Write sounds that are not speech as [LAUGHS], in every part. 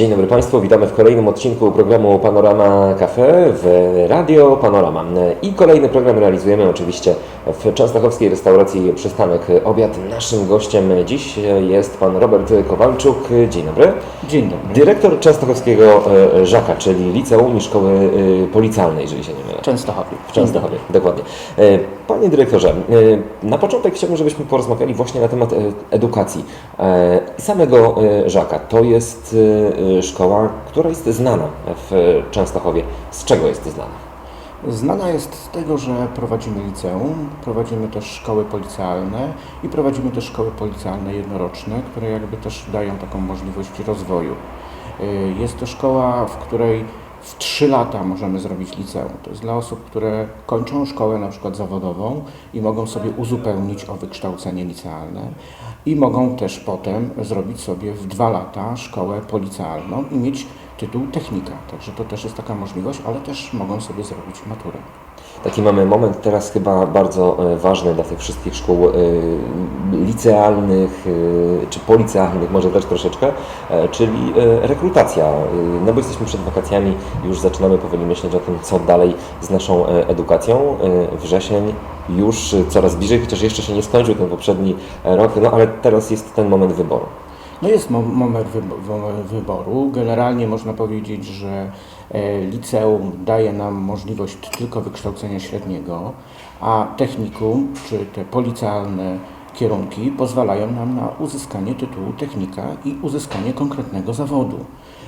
Dzień dobry Państwu, witamy w kolejnym odcinku programu Panorama Cafe w Radio Panorama. I kolejny program realizujemy oczywiście w częstochowskiej restauracji Przystanek Obiad. Naszym gościem dziś jest Pan Robert Kowalczuk. Dzień dobry. Dzień dobry. Dyrektor częstochowskiego e, Żaka, czyli Liceum i Szkoły e, Policjalnej, jeżeli się nie mylę. Częstochowie. W Częstochowie, dokładnie. E, Panie dyrektorze, na początek chciałbym, żebyśmy porozmawiali właśnie na temat edukacji samego Żaka. To jest szkoła, która jest znana w Częstochowie. Z czego jest znana? Znana jest z tego, że prowadzimy liceum, prowadzimy też szkoły policjalne i prowadzimy też szkoły policjalne jednoroczne, które jakby też dają taką możliwość rozwoju. Y, Jest to szkoła, w której w 3 lata możemy zrobić liceum. To jest dla osób, które kończą szkołę na przykład zawodową i mogą sobie uzupełnić o wykształcenie licealne i mogą też potem zrobić sobie w 2 lata szkołę policjalną i mieć tytuł technika. Także to też jest taka możliwość, ale też mogą sobie zrobić maturę. Taki mamy moment teraz chyba bardzo e, ważny dla tych wszystkich szkół e, licealnych e, czy policealnych, może też troszeczkę, czyli rekrutacja. No bo jesteśmy przed wakacjami, już zaczynamy powoli myśleć o tym, co dalej z naszą edukacją. Wrzesień już coraz bliżej, chociaż jeszcze się nie skończył ten poprzedni rok, no ale teraz jest ten moment wyboru. No jest mo- moment wybo- moment wyboru. Generalnie można powiedzieć, że liceum daje nam możliwość tylko wykształcenia średniego, a technikum czy te policjalne kierunki pozwalają nam na uzyskanie tytułu technika i uzyskanie konkretnego zawodu.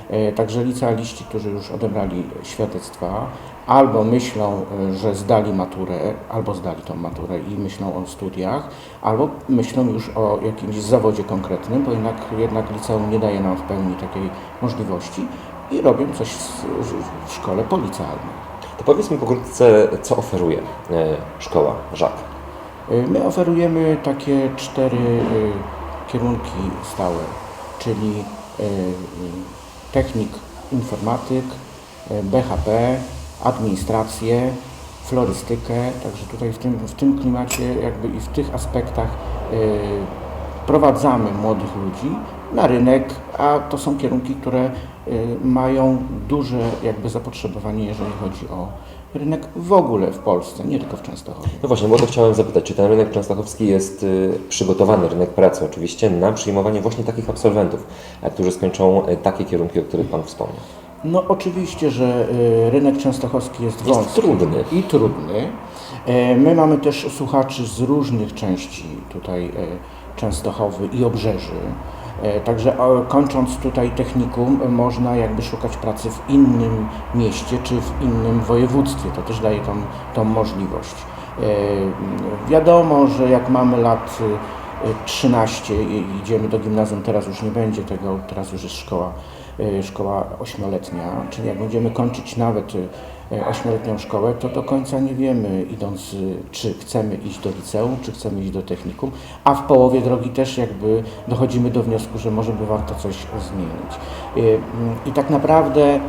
E, Także licealiści, którzy już odebrali świadectwa, albo myślą, e, że zdali maturę, albo zdali tą maturę i myślą o studiach, albo myślą już o jakimś zawodzie konkretnym, bo jednak, jednak liceum nie daje nam w pełni takiej możliwości i robią coś w, szkole policjalnej. To powiedz mi pokrótce, co oferuje e, szkoła Żak. Y, My oferujemy takie cztery y, kierunki stałe, czyli technik informatyk, BHP, administrację, florystykę, także tutaj w tym, w tym klimacie jakby i w tych aspektach prowadzamy młodych ludzi na rynek, a to są kierunki, które y, mają duże jakby zapotrzebowanie, jeżeli chodzi o rynek w ogóle w Polsce, nie tylko w Częstochowie. No właśnie, bo to chciałem zapytać, czy ten rynek częstochowski jest y, przygotowany, rynek pracy oczywiście, na przyjmowanie właśnie takich absolwentów, e, którzy skończą e, takie kierunki, o których Pan wspomniał? No oczywiście, że y, rynek częstochowski jest Jest wąski trudny. i trudny. E, My mamy też słuchaczy z różnych części tutaj Częstochowy i Obrzeży. E, Także o, kończąc tutaj technikum e, można jakby szukać pracy w innym mieście czy w innym województwie. To też daje tą, tą możliwość. E, Wiadomo, że jak mamy lat y, 13 i idziemy do gimnazjum, teraz już nie będzie tego, teraz już jest szkoła, szkoła ośmioletnia, czyli jak będziemy kończyć nawet ośmioletnią szkołę, to do końca nie wiemy, idąc, y, czy chcemy iść do liceum, czy chcemy iść do technikum, a w połowie drogi też jakby dochodzimy do wniosku, że może by warto coś zmienić. Y, mm, I tak naprawdę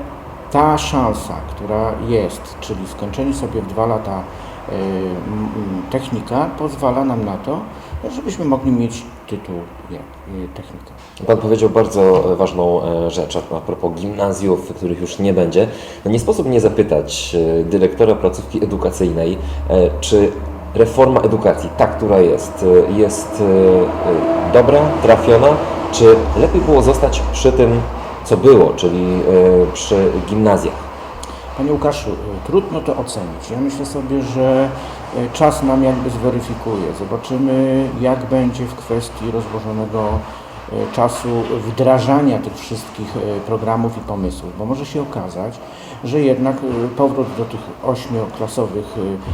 ta szansa, która jest, czyli skończenie sobie w dwa lata m, technika, pozwala nam na to, żebyśmy mogli mieć tytuł jak technika. Pan powiedział bardzo e, ważną e, rzecz a propos gimnazjów, których już nie będzie. No nie sposób nie zapytać e, dyrektora placówki edukacyjnej, czy reforma edukacji, ta, która jest, jest dobra, trafiona, czy lepiej było zostać przy tym, co było, czyli przy gimnazjach? Panie Łukaszu, y, trudno to ocenić. Ja myślę sobie, że y, czas nam jakby zweryfikuje. Zobaczymy, jak będzie w kwestii rozłożonego y, czasu wdrażania tych wszystkich programów i pomysłów, bo może się okazać, że jednak powrót do tych ośmioklasowych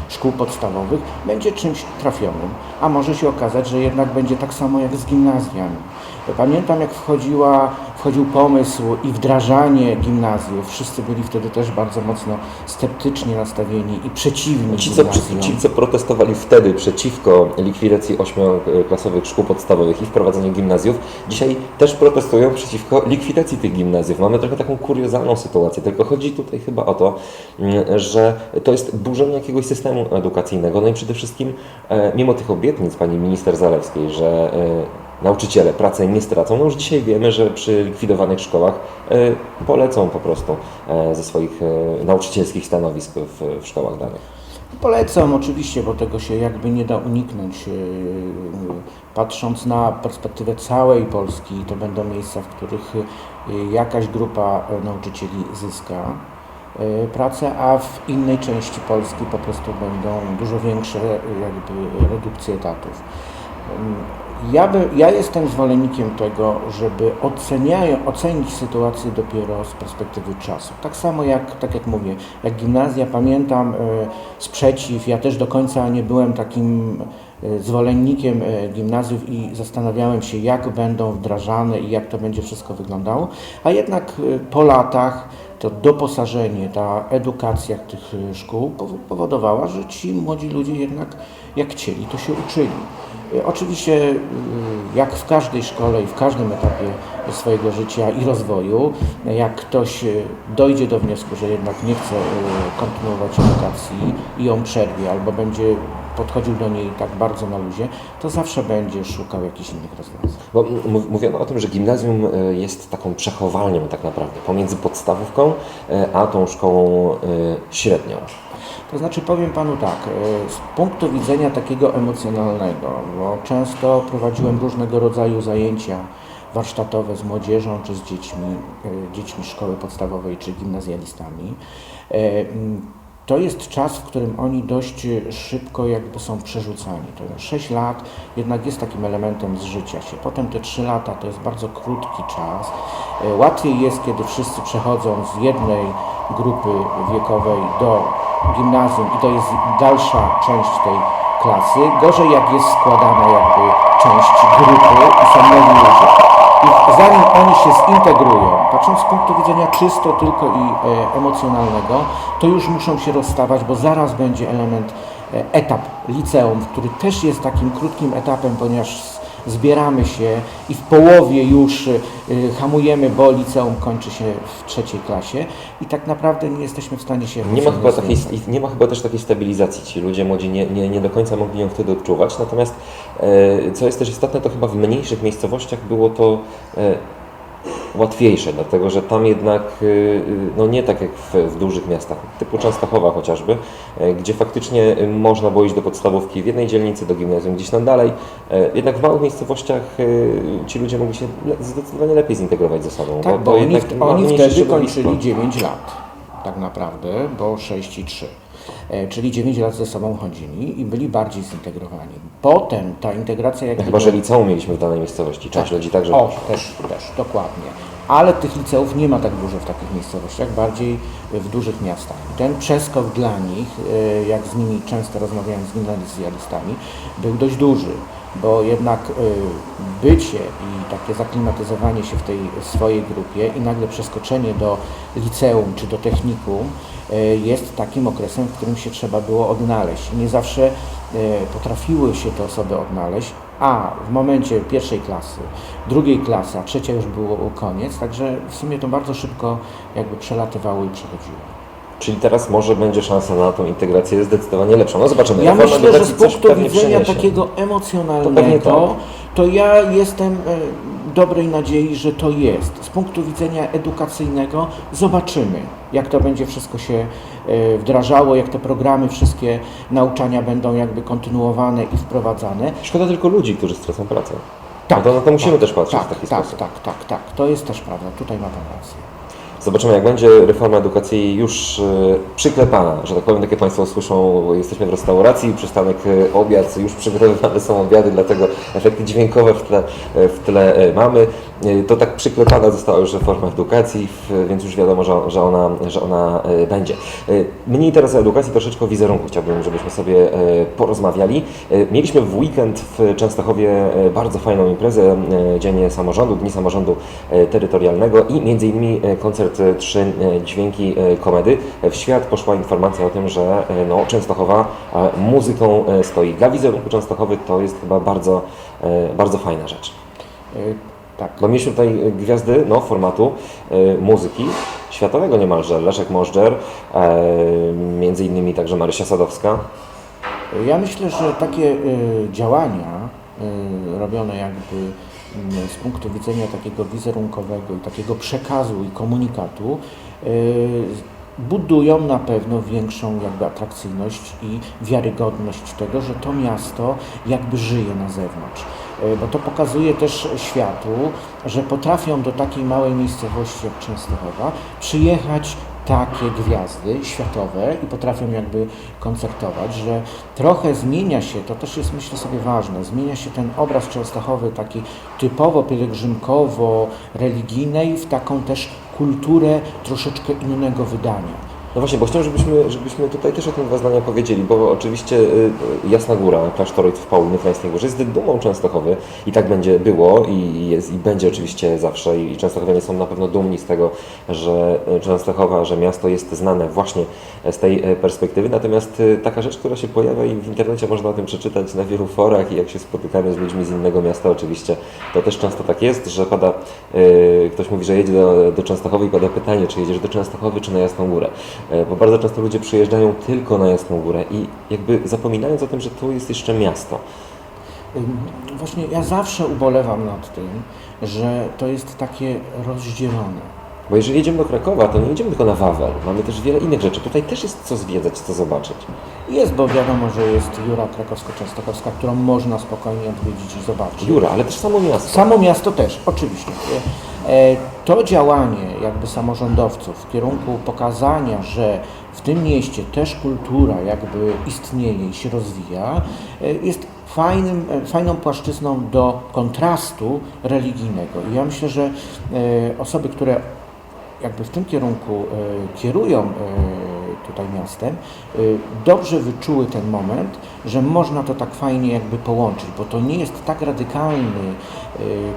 szkół podstawowych będzie czymś trafionym, a może się okazać, że jednak będzie tak samo jak z gimnazjami. Pamiętam, jak wchodziła, wchodził pomysł i wdrażanie gimnazjów. Wszyscy byli wtedy też bardzo mocno sceptycznie nastawieni i przeciwni Ci co, ci, co protestowali wtedy przeciwko likwidacji ośmioklasowych szkół podstawowych i wprowadzeniu gimnazjów, dzisiaj też protestują przeciwko likwidacji tych gimnazjów. Mamy trochę taką kuriozalną sytuację, tylko chodzi tutaj chyba o to, mm, że to jest burzenie jakiegoś systemu edukacyjnego. No i przede wszystkim, e, mimo tych obietnic pani minister Zalewskiej, że e, nauczyciele pracę nie stracą. No już dzisiaj wiemy, że przy likwidowanych szkołach e, polecą po prostu e, ze swoich e, nauczycielskich stanowisk w, w szkołach danych. Polecam oczywiście, bo tego się jakby nie da uniknąć. Patrząc na perspektywę całej Polski, to będą miejsca, w których jakaś grupa nauczycieli zyska pracę, a w innej części Polski po prostu będą dużo większe jakby redukcje etatów. Ja, by, ja jestem zwolennikiem tego, żeby oceniają, ocenić sytuację dopiero z perspektywy czasu. Tak samo jak, tak jak mówię, jak gimnazja, pamiętam e, sprzeciw, ja też do końca nie byłem takim e, zwolennikiem e, gimnazjów i zastanawiałem się, jak będą wdrażane i jak to będzie wszystko wyglądało, a jednak po latach to doposażenie, ta edukacja tych e, szkół pow- powodowała, że ci młodzi ludzie jednak jak chcieli, to się uczyli. E, Oczywiście, y, jak w każdej szkole i w każdym etapie swojego życia i rozwoju, jak ktoś dojdzie do wniosku, że jednak nie chce kontynuować edukacji i ją przerwie, albo będzie podchodził do niej tak bardzo na luzie, to zawsze będzie szukał jakichś innych rozwiązań. Bo mówiono o tym, że gimnazjum e, jest taką przechowalnią tak naprawdę pomiędzy podstawówką e, a tą szkołą e, średnią. To znaczy powiem Panu tak, z punktu widzenia takiego emocjonalnego, bo często prowadziłem różnego rodzaju zajęcia warsztatowe z młodzieżą czy z dziećmi, dziećmi szkoły podstawowej czy gimnazjalistami. To jest czas, w którym oni dość szybko jakby są przerzucani. To 6 lat jednak jest takim elementem z życia się. Potem te 3 lata to jest bardzo krótki czas. E, Łatwiej jest, kiedy wszyscy przechodzą z jednej grupy wiekowej do gimnazjum i to jest dalsza część tej klasy. Gorzej jak jest składana jakby część grupy i są nowi ludzie. I zanim oni się zintegrują, patrząc z punktu widzenia czysto tylko i e, emocjonalnego, to już muszą się rozstawać, bo zaraz będzie element, e, etap liceum, który też jest takim krótkim etapem, ponieważ zbieramy się i w połowie już y, hamujemy, bo liceum kończy się w trzeciej klasie i tak naprawdę nie jesteśmy w stanie się Nie ma, chyba takiej, nie ma chyba też takiej stabilizacji. Ci ludzie młodzi nie, nie, nie do końca mogli ją wtedy odczuwać. Natomiast e, co jest też istotne, to chyba w mniejszych miejscowościach było to e, łatwiejsze, dlatego że tam jednak, e, no nie tak jak w, w dużych miastach, typu Częstochowa chociażby, e, gdzie faktycznie e, można było iść do podstawówki w jednej dzielnicy, do gimnazjum gdzieś tam dalej. E, jednak w małych miejscowościach e, ci ludzie mogli się zdecydowanie lepiej zintegrować ze sobą. Tak, bo to oni, jednak oni wtedy kończyli 9 lat, tak naprawdę, bo 6 i 3. E, Czyli 9 lat ze sobą chodzili i byli bardziej zintegrowani. Potem ta integracja jak Chyba, że liceum mieliśmy w danej miejscowości. Część ludzi także. O, też, też, dokładnie. Ale tych liceów nie ma tak dużo w takich miejscowościach, bardziej w dużych miastach. I ten przeskok dla nich, e, jak z nimi często rozmawiałem z gimnazjalistami, był dość duży, bo jednak e, bycie i takie zaklimatyzowanie się w tej swojej grupie i nagle przeskoczenie do liceum czy do technikum jest takim okresem, w którym się trzeba było odnaleźć. Nie zawsze e, potrafiły się te osoby odnaleźć, a w momencie pierwszej klasy, drugiej klasy, a trzecia już było koniec, także w sumie to bardzo szybko jakby przelatywało i przechodziło. Czyli teraz może będzie szansa na tą integrację zdecydowanie lepszą. No zobaczymy. Ja myślę, że z punktu widzenia takiego emocjonalnego, tak. To ja jestem e, dobrej nadziei, że to jest. Z punktu widzenia edukacyjnego zobaczymy, jak to będzie wszystko się e, wdrażało, jak te programy, wszystkie nauczania będą jakby kontynuowane i wprowadzane. Szkoda tylko ludzi, którzy stracą pracę. Tak, no to, to musimy tak, też patrzeć tak, w taki tak, sposób. Tak, tak, tak, to jest też prawda, tutaj ma Pan rację. Zobaczymy, jak będzie reforma edukacji już e, przyklepana, że tak powiem, tak jak Państwo słyszą, jesteśmy w restauracji, przystanek e, obiad, już przygotowywane są obiady, dlatego efekty dźwiękowe w tle, e, w tle mamy. To tak przyklepana została już reforma edukacji, więc już wiadomo, że, że ona, że ona będzie. Mniej teraz o edukacji, troszeczkę o wizerunku chciałbym, żebyśmy sobie porozmawiali. Mieliśmy w weekend w Częstochowie bardzo fajną imprezę, Dzień Samorządu, Dni Samorządu Terytorialnego i między innymi koncert e, Trzy e, Dźwięki e, Komedy. W świat poszła informacja o tym, że no, Częstochowa muzyką stoi. Dla wizerunku Częstochowy to jest chyba bardzo, bardzo fajna rzecz. Tak. Bo mieliśmy tutaj gwiazdy no, formatu muzyki światowego niemalże. Leszek Możdżer, między innymi także Marysia Sadowska. Ja myślę, że takie y, działania y, robione jakby z punktu widzenia takiego wizerunkowego i takiego przekazu i komunikatu y, budują na pewno większą jakby atrakcyjność i wiarygodność tego, że to miasto jakby żyje na zewnątrz. Y, Bo to pokazuje też światu, że potrafią do takiej małej miejscowości jak Częstochowa przyjechać takie gwiazdy światowe i potrafią jakby koncertować, że trochę zmienia się, to też jest myślę sobie ważne, zmienia się ten obraz Częstochowy taki typowo pielgrzymkowo-religijnej w taką też kulturę troszeczkę innego wydania. No właśnie, bo chciałem, żebyśmy, żebyśmy tutaj też o tym dwa zdania powiedzieli, bo oczywiście y, Jasna Góra, klasztor ojców Paulinów na Jasnej Górze jest dumą Częstochowy. I tak będzie było i, jest, i będzie oczywiście zawsze. I Częstochowianie są na pewno dumni z tego, że Częstochowa, że miasto jest znane właśnie z tej e, perspektywy, natomiast y, taka rzecz, która się pojawia i w internecie można o tym przeczytać na wielu forach i jak się spotykamy z ludźmi z innego miasta oczywiście, to też często tak jest, że pada, y, ktoś mówi, że jedzie do, do Częstochowy i pada pytanie, czy jedziesz do Częstochowy, czy na Jasną Górę. E, Bo bardzo często ludzie przyjeżdżają tylko na Jasną Górę i jakby zapominając o tym, że tu jest jeszcze miasto. Właśnie ja zawsze ubolewam nad tym, że to jest takie rozdzielone. Bo jeżeli jedziemy do Krakowa, to nie jedziemy tylko na Wawel. Mamy też wiele innych rzeczy. Tutaj też jest co zwiedzać, co zobaczyć. Jest, bo wiadomo, że jest Jura Krakowsko-Częstochowska, którą można spokojnie odwiedzić i zobaczyć. Jura, ale też samo miasto. Samo miasto też, oczywiście. E, To działanie jakby samorządowców w kierunku pokazania, że w tym mieście też kultura jakby istnieje i się rozwija, e, jest fajnym, e, fajną płaszczyzną do kontrastu religijnego. I ja myślę, że osoby, które jakby w tym kierunku e, kierują e, tutaj miastem, e, dobrze wyczuły ten moment, że można to tak fajnie jakby połączyć, bo to nie jest tak radykalny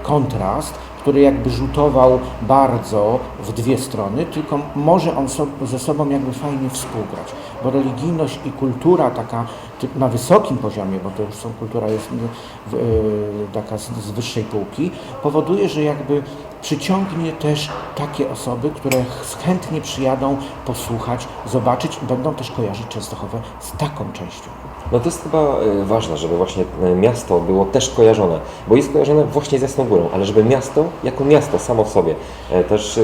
kontrast, który jakby rzutował bardzo w dwie strony, tylko może on ze sobą jakby fajnie współgrać, bo religijność i kultura taka na wysokim poziomie, bo to już są kultura jest y, y, taka z, z wyższej półki, powoduje, że jakby przyciągnie też takie osoby, które ch- chętnie przyjadą posłuchać, zobaczyć i będą też kojarzyć Częstochowę z taką częścią. No to jest chyba e, ważne, żeby właśnie miasto było też kojarzone, bo jest kojarzone właśnie z Jasną Górą, ale żeby miasto jako miasto samo w sobie e, też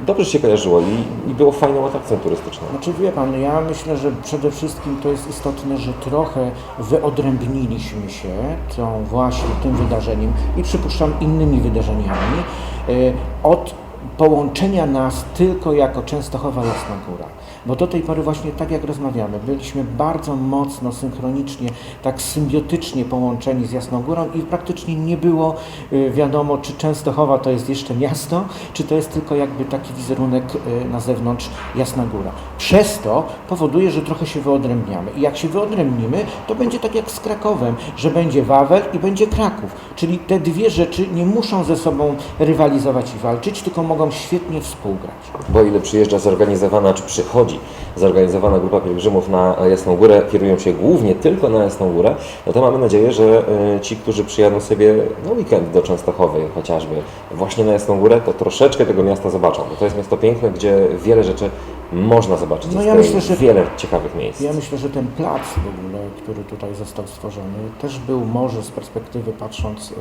dobrze się kojarzyło i, i było fajną atrakcją turystyczną. Znaczy wie Pan, ja myślę, że przede wszystkim to jest istotne, że trochę wyodrębniliśmy się tą właśnie tym wydarzeniem i przypuszczam innymi wydarzeniami y, od połączenia nas tylko jako Częstochowa Jasna Góra. Bo do tej pory właśnie tak jak rozmawiamy, byliśmy bardzo mocno, synchronicznie, tak symbiotycznie połączeni z Jasną Górą i praktycznie nie było y, wiadomo, czy Częstochowa to jest jeszcze miasto, czy to jest tylko jakby taki wizerunek y, na zewnątrz Jasna Góra. Przez to powoduje, że trochę się wyodrębniamy. I jak się wyodrębnimy, to będzie tak jak z Krakowem, że będzie Wawel i będzie Kraków. Czyli te dwie rzeczy nie muszą ze sobą rywalizować i walczyć, tylko mogą świetnie współgrać. Bo ile przyjeżdża zorganizowana, czy przychodzi zorganizowana grupa pielgrzymów na Jasną Górę, kierują się głównie tylko na Jasną Górę, no to mamy nadzieję, że e, ci, którzy przyjadą sobie na weekend do Częstochowy chociażby, właśnie na Jasną Górę, to troszeczkę tego miasta zobaczą, bo to jest miasto piękne, gdzie wiele rzeczy można zobaczyć. No ja myślę, że- wiele ciekawych miejsc. Ja myślę, że ten plac w ogóle, który tutaj został stworzony, też był może z perspektywy patrząc y,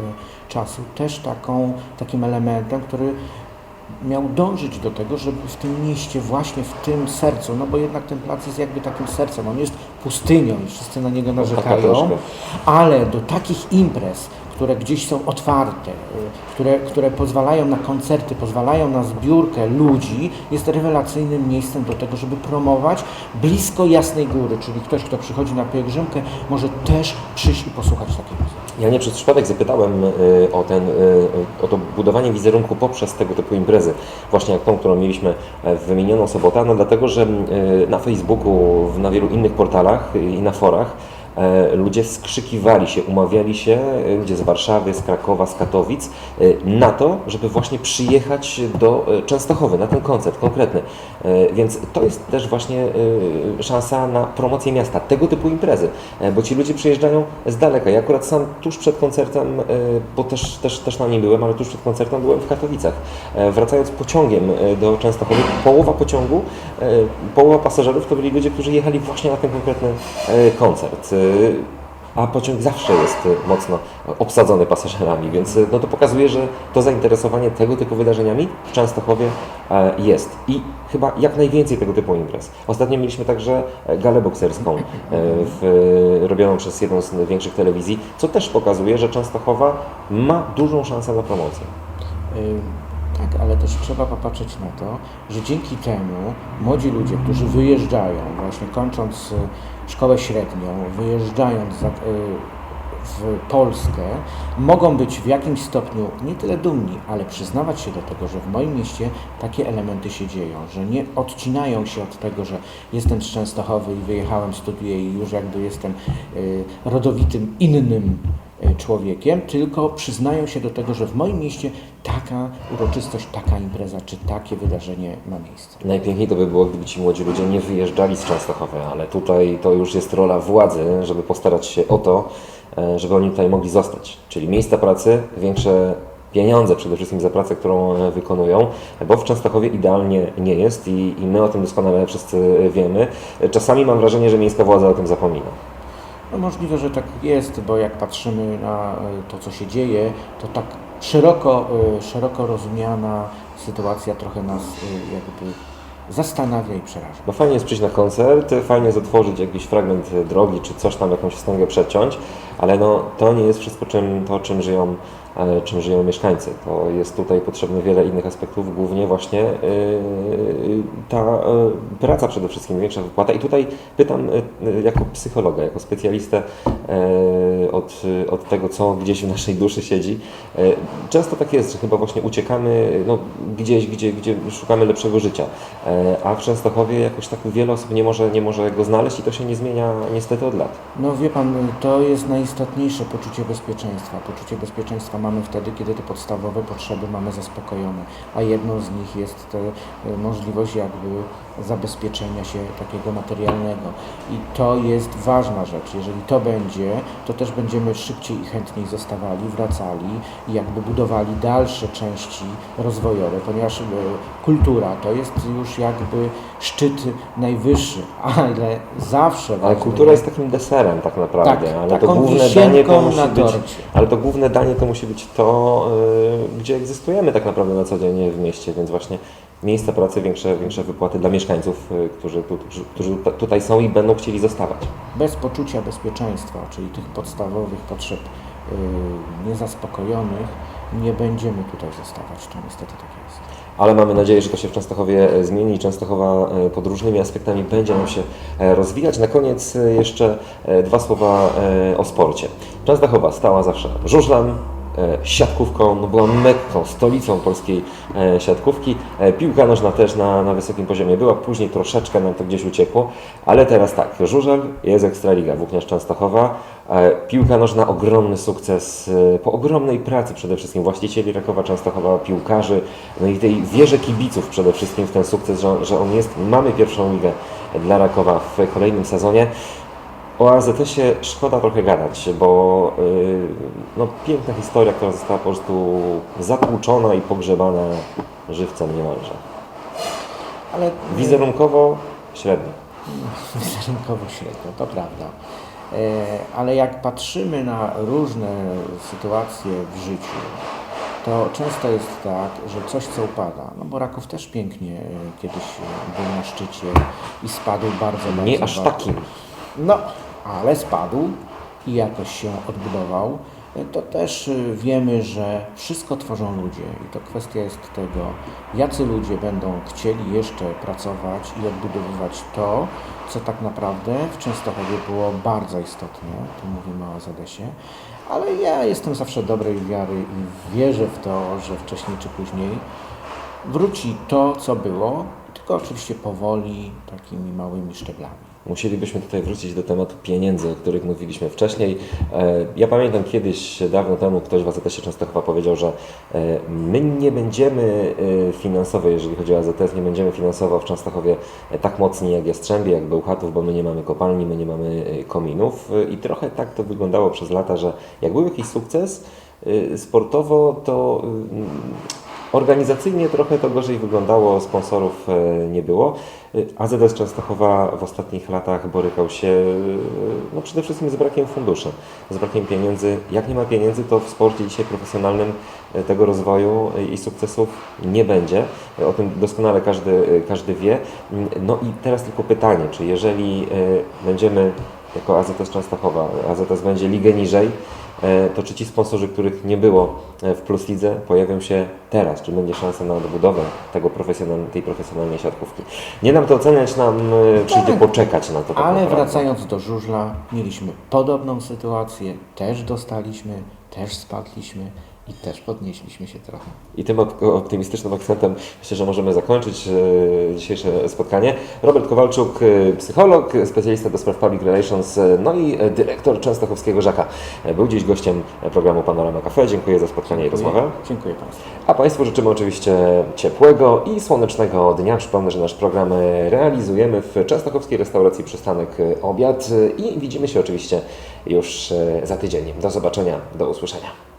czasu, też taką, takim elementem, który miał dążyć do tego, żeby w tym mieście, właśnie w tym sercu, no bo jednak ten plac jest jakby takim sercem, on jest pustynią i wszyscy na niego narzekają, troszkę. ale do takich imprez, które gdzieś są otwarte, y, które, które pozwalają na koncerty, pozwalają na zbiórkę ludzi, jest rewelacyjnym miejscem do tego, żeby promować blisko Jasnej Góry, czyli ktoś, kto przychodzi na pielgrzymkę, może też przyjść i posłuchać takiej muzyki. Ja nie przez przypadek zapytałem y, o, ten, y, o to budowanie wizerunku poprzez tego typu imprezy, właśnie jak tą, którą mieliśmy e, w wymienioną sobotę, no dlatego, że na Facebooku, na wielu innych portalach i na forach ludzie skrzykiwali się, umawiali się, y, ludzie z Warszawy, z Krakowa, z Katowic, y, na to, żeby właśnie przyjechać do Częstochowy, na ten koncert konkretny. E, Więc to jest też właśnie szansa na promocję miasta, tego typu imprezy, e, bo ci ludzie przyjeżdżają z daleka. Ja akurat sam tuż przed koncertem, e, bo też, też, też na nim byłem, ale tuż przed koncertem byłem w Katowicach. E, Wracając pociągiem e, do Częstochowy, połowa pociągu, e, połowa pasażerów to byli ludzie, którzy jechali właśnie na ten konkretny e, koncert. E, a pociąg zawsze jest y, mocno obsadzony pasażerami, więc y, no to pokazuje, że to zainteresowanie tego typu wydarzeniami w Częstochowie e, jest i chyba jak najwięcej tego typu imprez. Ostatnio mieliśmy także e, galę bokserską e, w, robioną przez jedną z większych telewizji, co też pokazuje, że Częstochowa ma dużą szansę na promocję. Tak, ale też trzeba popatrzeć na to, że dzięki temu młodzi ludzie, którzy wyjeżdżają, właśnie kończąc y, szkołę średnią, wyjeżdżając za, y, w Polskę, mogą być w jakimś stopniu nie tyle dumni, ale przyznawać się do tego, że w moim mieście takie elementy się dzieją, że nie odcinają się od tego, że jestem z Częstochowy i wyjechałem, studiuję i już jakby jestem y, rodowitym innym człowiekiem, tylko przyznają się do tego, że w moim mieście taka uroczystość, taka impreza czy takie wydarzenie ma miejsce. Najpiękniej to by było, gdyby ci młodzi ludzie nie wyjeżdżali z Częstochowy, ale tutaj to już jest rola władzy, żeby postarać się o to, e, żeby oni tutaj mogli zostać. Czyli miejsca pracy, większe pieniądze przede wszystkim za pracę, którą e, wykonują, bo w Częstochowie idealnie nie jest i, i my o tym doskonale wszyscy wiemy. Czasami mam wrażenie, że miejska władza o tym zapomina. No możliwe, że tak jest, bo jak patrzymy na y, to, co się dzieje, to tak szeroko, y, szeroko rozumiana sytuacja trochę nas y, jakby zastanawia i przeraża. No fajnie jest przyjść na koncert, fajnie jest otworzyć jakiś fragment drogi, czy coś tam, jakąś wstęgę przeciąć, ale no, to nie jest wszystko czym, to, czym żyją, e, czym żyją mieszkańcy. To jest tutaj potrzebne wiele innych aspektów, głównie właśnie yy, ta e, praca przede wszystkim, większa wypłata. I tutaj pytam e, jako psychologa, jako specjalistę e, od, od tego, co gdzieś w naszej duszy siedzi. E, Często tak jest, że chyba właśnie uciekamy no, gdzieś, gdzie, gdzie szukamy lepszego życia. E, A w Częstochowie jakoś tak wiele osób nie może, nie może go znaleźć i to się nie zmienia niestety od lat. No wie Pan, to jest najistotniejsze poczucie bezpieczeństwa. Poczucie bezpieczeństwa mamy wtedy, kiedy te podstawowe potrzeby mamy zaspokojone, a jedną z nich jest e, możliwość jakby zabezpieczenia się takiego materialnego. I to jest ważna rzecz. Jeżeli to będzie, to też będziemy szybciej i chętniej zostawali, wracali i jakby budowali dalsze części rozwojowe, ponieważ e, kultura to jest już jakby szczyt najwyższy, [LAUGHS] ale zawsze Ale kultura jest takim deserem tak naprawdę, Tak, ale to główne danie to musi być, ale to główne danie to musi być to, y, gdzie egzystujemy tak naprawdę na co dzień w mieście, więc właśnie miejsca pracy, większe, większe wypłaty dla mieszkańców, y, którzy, tu, którzy tu- tutaj są i będą chcieli zostawać. bez poczucia bezpieczeństwa, czyli tych podstawowych potrzeb yy, niezaspokojonych, nie będziemy tutaj zostawać. To niestety tak jest. Ale mamy nadzieję, że to się w Częstochowie e, zmieni i Częstochowa e, pod różnymi aspektami będzie nam się e, rozwijać. Na koniec jeszcze dwa słowa o sporcie. Częstochowa stała zawsze żużlem, siatkówką, no była mekką, stolicą polskiej e, siatkówki. E, Piłka nożna też na, na wysokim poziomie była, później troszeczkę nam to gdzieś uciekło, ale teraz tak, żużel jest Ekstraliga, Włókniarz Częstochowa. E, Piłka nożna ogromny sukces, e, po ogromnej pracy przede wszystkim właścicieli Rakowa Częstochowa, piłkarzy, no i tej wierze kibiców przede wszystkim w ten sukces, że, że on jest. Mamy pierwszą ligę dla Rakowa w kolejnym sezonie. O AZS-ie szkoda trochę gadać, bo yy, no, piękna historia, która została po prostu zatłuczona i pogrzebana żywcem niemalże. Ale Wizerunkowo średnio. wizerunkowo średnio, to prawda. E, Ale jak patrzymy na różne sytuacje w życiu, to często jest tak, że coś co upada, no bo Raków też pięknie e, kiedyś był na szczycie i spadł bardzo, bardzo Nie aż bardzo. takim. No, ale spadł i jakoś się odbudował. To też y, wiemy, że wszystko tworzą ludzie i to kwestia jest tego, jacy ludzie będą chcieli jeszcze pracować i odbudowywać to, co tak naprawdę w Częstochowie było bardzo istotne, tu mówimy o ZS-ie, ale ja jestem zawsze dobrej wiary i wierzę w to, że wcześniej czy później wróci to, co było, tylko oczywiście powoli, takimi małymi szczeblami. Musielibyśmy tutaj wrócić do tematu pieniędzy, o których mówiliśmy wcześniej. E, Ja pamiętam kiedyś, dawno temu, ktoś w AZS-ie Częstochowa powiedział, że e, my nie będziemy e, finansowo, jeżeli chodzi o AZS, nie będziemy finansowo w Częstochowie tak mocni jak Jastrzębie, jak Bełchatów, bo my nie mamy kopalni, my nie mamy kominów. I trochę tak to wyglądało przez lata, że jak był jakiś sukces sportowo, to Organizacyjnie trochę to gorzej wyglądało, sponsorów e, nie było. E, AZS Częstochowa w ostatnich latach borykał się e, no przede wszystkim z brakiem funduszy, z brakiem pieniędzy. Jak nie ma pieniędzy, to w sporcie dzisiaj profesjonalnym tego rozwoju i sukcesów nie będzie. O tym doskonale każdy, każdy wie. Mm, No i teraz tylko pytanie, czy jeżeli będziemy jako AZS Częstochowa, AZS będzie ligę niżej, to czy ci sponsorzy, których nie było e, w Plus Lidze, pojawią się teraz? Czy będzie szansa na odbudowę tego profesjonal, tej profesjonalnej siatkówki? Nie nam to oceniać, nam e, przyjdzie Tak. poczekać na to. tak Ale naprawdę. wracając do żużla, mieliśmy podobną sytuację, też dostaliśmy, też spadliśmy i też podnieśliśmy się trochę. I tym op- optymistycznym akcentem myślę, że możemy zakończyć e, dzisiejsze spotkanie. Robert Kowalczuk, e, psycholog, specjalista do spraw public relations, e, no i dyrektor Częstochowskiego Żaka. Był dziś gościem programu Panorama Cafe. Dziękuję za spotkanie i rozmowę. Dziękuję Państwu. A Państwu życzymy oczywiście ciepłego i słonecznego dnia. Przypomnę, że nasz program realizujemy w Częstochowskiej Restauracji Przystanek Obiad i widzimy się oczywiście już za tydzień. Do zobaczenia, do usłyszenia.